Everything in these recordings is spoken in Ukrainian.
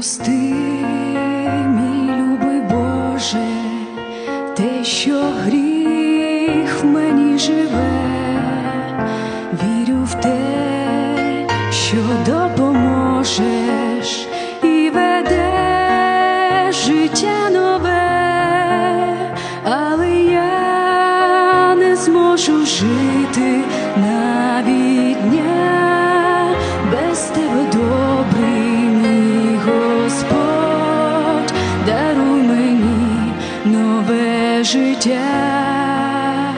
прости, мій любий Боже, те, що гріх в мені живе, вірю в те, що допоможеш і ведеш життя нове, але я не зможу жити навіть дня без тебе життя,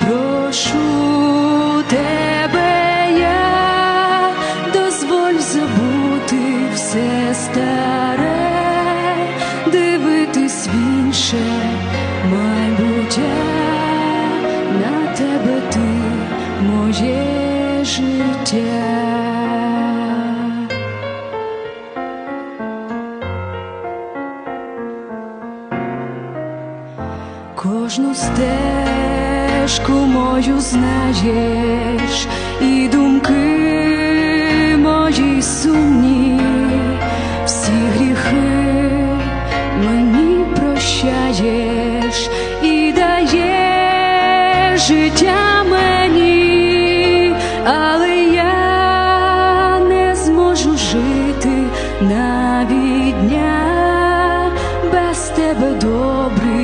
прошу тебе, я дозволь забути все старе, дивитись в інше майбуття, на тебе ти моє життя. Кожну стежку мою знаєш, і думки мої сумні, всі гріхи мені прощаєш і даєш життя мені, але я не зможу жити навіть дня без тебе добрий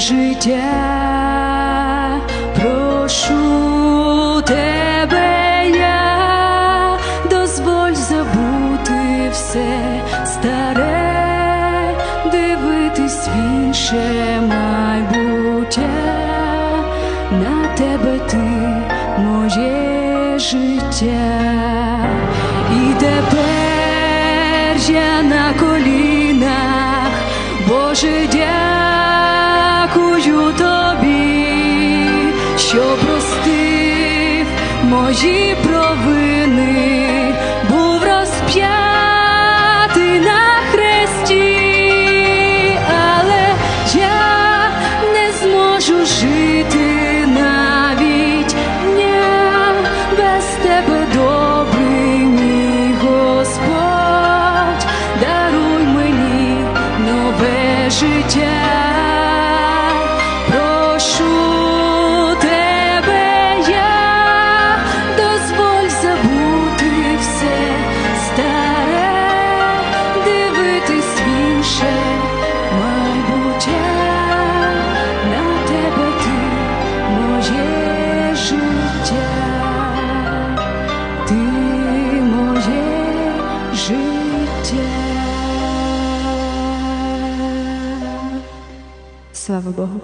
життя, прошу тебе, я дозволь забути все старе, дивитись в інше майбуття, на тебе ти моє життя. І тепер я на колінах, Боже, дякую мої провини, був розп'ятий на хресті, але я не зможу жити навіть дня без тебе добрий мій Господь, даруй мені нове життя. Слава Богу.